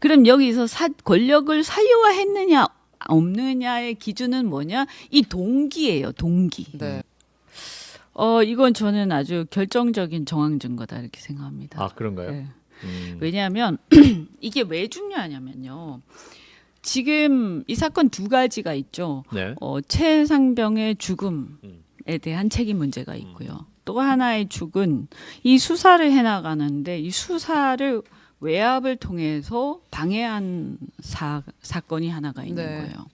그럼 여기서 사, 권력을 사유화했느냐 없느냐의 기준은 뭐냐? 이 동기예요, 동기. 네. 어 이건 저는 아주 결정적인 정황 증거다 이렇게 생각합니다. 아 그런가요? 네. 음. 왜냐하면 이게 왜 중요하냐면요. 지금 이 사건 두 가지가 있죠. 네. 어, 최상병의 죽음에 음. 대한 책임 문제가 있고요. 또 하나의 죽은 이 수사를 해나가는데 이 수사를 외압을 통해서 방해한 사, 사건이 하나가 있는 네. 거예요.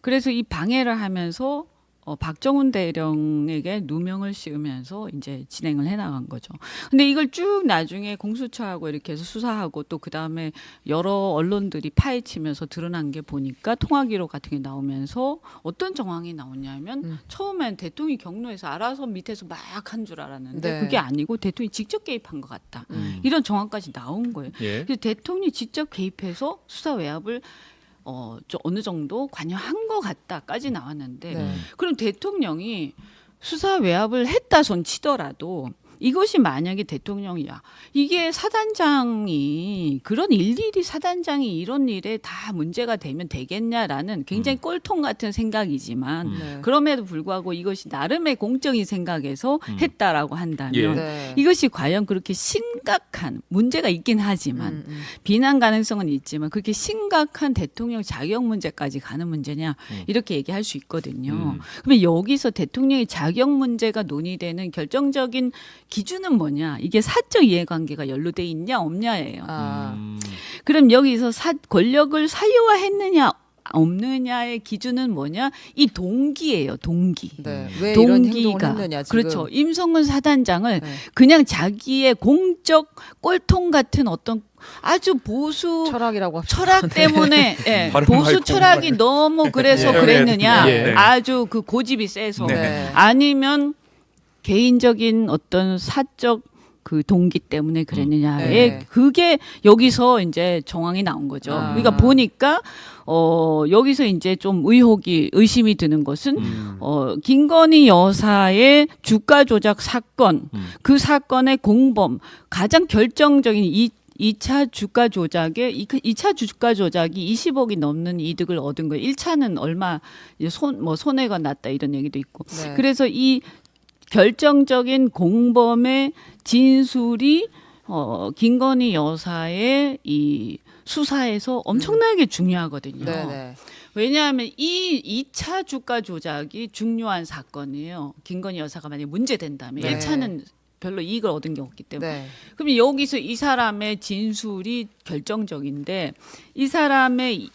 그래서 이 방해를 하면서 어, 박정훈 대령에게 누명을 씌우면서 이제 진행을 해나간 거죠. 근데 이걸 쭉 나중에 공수처하고 이렇게 해서 수사하고 또 그 다음에 여러 언론들이 파헤치면서 드러난 게 보니까 통화 기록 같은 게 나오면서 어떤 정황이 나오냐면 음. 처음엔 대통령이 경로에서 알아서 밑에서 막 한 줄 알았는데 네. 그게 아니고 대통령이 직접 개입한 것 같다. 음. 이런 정황까지 나온 거예요. 예. 그래서 대통령이 직접 개입해서 수사 외압을 어, 저 어느 정도 관여한 것 같다까지 나왔는데 네. 그럼 대통령이 수사 외압을 했다 손 치더라도 이것이 만약에 대통령이야 이게 사단장이 그런 일일이 사단장이 이런 일에 다 문제가 되면 되겠냐라는 굉장히 꼴통 같은 생각이지만 음. 네. 그럼에도 불구하고 이것이 나름의 공적인 생각에서 음. 했다라고 한다면 예. 네. 이것이 과연 그렇게 심각한 문제가 있긴 하지만 음, 음. 비난 가능성은 있지만 그렇게 심각한 대통령 자격 문제까지 가는 문제냐 음. 이렇게 얘기할 수 있거든요. 음. 그러면 여기서 대통령의 자격 문제가 논의되는 결정적인 기준은 뭐냐? 이게 사적 이해관계가 연루돼 있냐 없냐예요. 아. 음. 그럼 여기서 사, 권력을 사유화했느냐 없느냐의 기준은 뭐냐? 이 동기예요, 동기. 네. 왜 이런 행동을 동기가 했느냐 지금. 그렇죠. 임성근 사단장을 네. 그냥 자기의 공적 꼴통 같은 어떤 아주 보수 철학이라고 합시다. 철학 때문에 예, 발음 보수 철학이 너무 그래서 예. 그랬느냐 예. 아주 그 고집이 세서 네. 네. 아니면 개인적인 어떤 사적 그 동기 때문에 그랬느냐에 네. 그게 여기서 이제 정황이 나온 거죠. 아. 그러니까 보니까 어 여기서 이제 좀 의혹이 의심이 드는 것은 음. 어 김건희 여사의 주가 조작 사건 음. 그 사건의 공범 가장 결정적인 이 2차 주가 조작에 이 2차 주가 조작이 20억이 넘는 이득을 얻은 거예요. 1차는 얼마 손 뭐 손해가 났다 이런 얘기도 있고. 네. 그래서 이 결정적인 공범의 진술이 어 김건희 여사의 이 수사에서 엄청나게 중요하거든요. 네, 네. 왜냐하면 이 2차 주가 조작이 중요한 사건이에요. 김건희 여사가 만약에 문제된다면 네. 1차는 별로 이익을 얻은 게 없기 때문에. 네. 그럼 여기서 이 사람의 진술이 결정적인데 이 사람의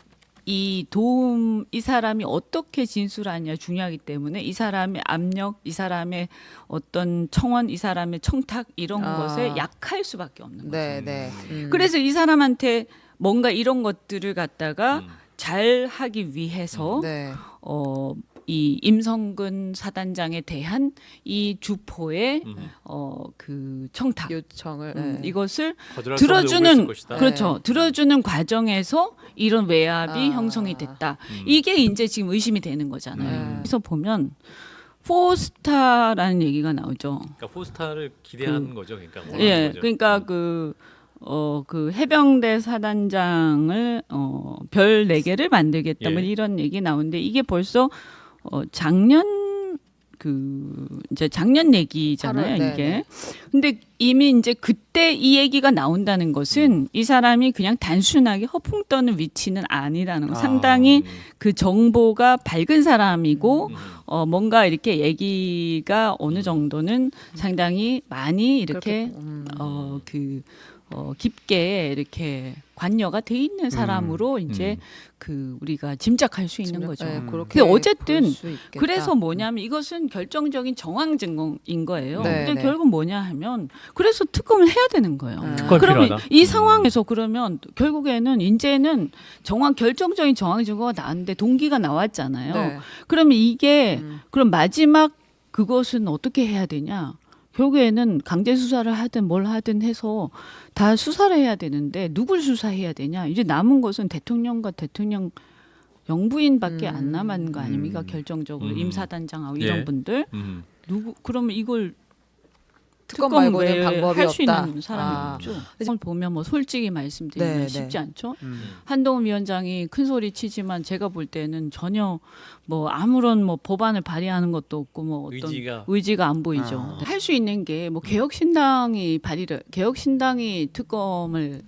이- 이 도움 이 사람이 어떻게 진술하냐 중요하기 때문에 이 사람의 압력, 이 사람의 어떤 청원, 이 사람의 청탁 이런 아. 것에 약할 수밖에 없는 거죠. 네, 네. 음. 그래서 이 사람한테 뭔가 이런 것들을 갖다가 음. 잘 하기 위해서 네. 어, 이 임성근 사단장에 대한 이 주포의 음. 어, 그 청탁 요청을 음, 네. 이것을 거절할 들어주는 것이다. 그렇죠 네. 들어주는 과정에서 이런 외압이 아. 형성이 됐다 음. 이게 이제 지금 의심이 되는 거잖아요 음. 그래서 보면 포스타라는 얘기가 나오죠 그러니까 포스타를 기대하는 거죠. 그러니까 원하는 예 거죠. 그러니까 그 어, 그 해병대 사단장을 어, 별 네 개를 만들겠다 뭐 예. 이런 얘기 나오는데 이게 벌써 어, 작년 그 이제 작년 얘기잖아요, 네, 이게. 네. 근데 이미 이제 그때 이 얘기가 나온다는 것은 이 사람이 그냥 단순하게 허풍 떠는 위치는 아니라는 거. 아, 상당히 음. 그 정보가 밝은 사람이고 음. 어 뭔가 이렇게 얘기가 어느 정도는 상당히 많이 이렇게 그렇게, 음. 어그 어, 깊게 이렇게 관여가 돼 있는 사람으로 이제 음. 그 우리가 짐작할 수 있는 짐작- 거죠. 네, 음. 그렇게 근데 어쨌든. 그래서 뭐냐면 이것은 결정적인 정황 증거인 거예요. 네, 근데 네. 결국 뭐냐 하면 그래서 특검을 해야 되는 거예요. 음. 특검이 그러면 필요하다. 이 음. 상황에서 그러면 결국에는 이제는 정황 결정적인 정황 증거가 나왔는데 동기가 나왔잖아요. 네. 그러면 이게 음. 그럼 마지막 그것은 어떻게 해야 되냐? 결국에는 강제 수사를 하든 뭘 하든 해서 다 수사를 해야 되는데 누굴 수사해야 되냐? 이제 남은 것은 대통령과 대통령 영부인밖에 안 음. 남은 거 아닙니까? 음. 결정적으로 음. 임 사단장하고 예. 이런 분들 음. 누구 그러면 이걸 특검 말고는 외에 방법이 할수 없다. 있는 사람이 아. 없죠. 이걸 보면 뭐 솔직히 말씀드리면 네, 네. 쉽지 않죠. 음. 한동훈 위원장이 큰 소리 치지만 제가 볼 때는 전혀 뭐 아무런 뭐 법안을 발의하는 것도 없고 뭐 어떤 의지가 의지가 안 보이죠. 아. 할 수 있는 게 뭐 개혁신당이 발의를 개혁신당이 특검을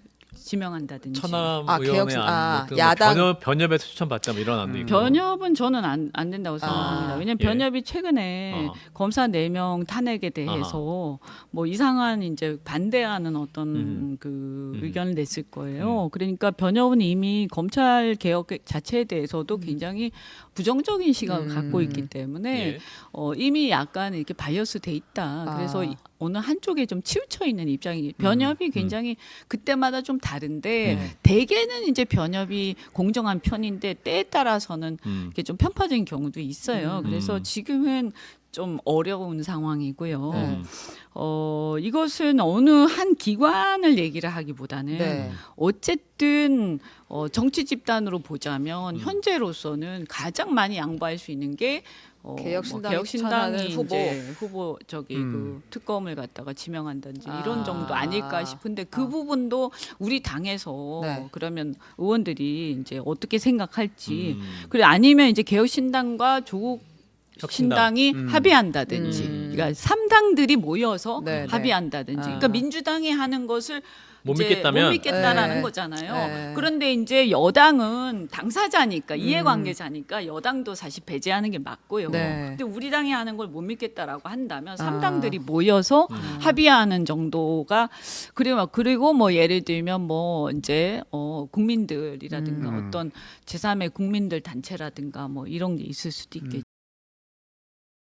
지명한다든지 천하람 아, 의원의 개혁- 안, 아, 그 야당- 변협, 변협에서 추천받자 뭐 이런 안도 음. 있고. 변협은 저는 안, 안 된다고 생각합니다. 아, 왜냐하면 예. 변협이 최근에 어허. 검사 4명 탄핵에 대해서 뭐 이상한 이제 반대하는 어떤 음. 그 음. 의견을 냈을 거예요. 그러니까 변협은 이미 검찰 개혁 자체에 대해서도 굉장히 부정적인 시각을 음. 갖고 있기 때문에 예. 어, 이미 약간 이렇게 바이어스 돼 있다. 그래서 아. 이- 어느 한쪽에 좀 치우쳐 있는 입장이 변협이 굉장히 그때마다 좀 다른데 음. 대개는 이제 변협이 공정한 편인데 때에 따라서는 음. 이게 좀 편파적인 경우도 있어요. 음. 그래서 음. 지금은 좀 어려운 상황이고요. 네. 음. 어, 이것은 어느 한 기관을 얘기를 하기보다는 네. 어쨌든 어, 정치 집단으로 보자면 음. 현재로서는 가장 많이 양보할 수 있는 게 어, 개혁신당이 뭐 개혁신당이 후보. 후보 저기 음. 그 특검을 갖다가 지명한다든지 아. 이런 정도 아닐까 싶은데 그 아. 부분도 우리 당에서 네. 그러면 의원들이 이제 어떻게 생각할지 음. 그래 아니면 이제 개혁신당과 조국 혁 신당. 신당 이 음. 합의한다든지, 음. 그러니까 삼당들이 모여서 네, 네. 합의한다든지, 아. 그러니까 민주당이 하는 것을 못 이제 믿겠다면 못 믿겠다라는 네. 거잖아요. 네. 그런데 이제 여당은 당사자니까 음. 이해관계자니까 여당도 사실 배제하는 게 맞고요. 네. 근데 우리 당이 하는 걸 못 믿겠다라고 한다면 아. 삼당들이 모여서 음. 합의하는 정도가 그리고 그리고 뭐 예를 들면 뭐 이제 어 국민들이라든가 음. 어떤 제3의 국민들 단체라든가 뭐 이런 게 있을 수도 있겠죠.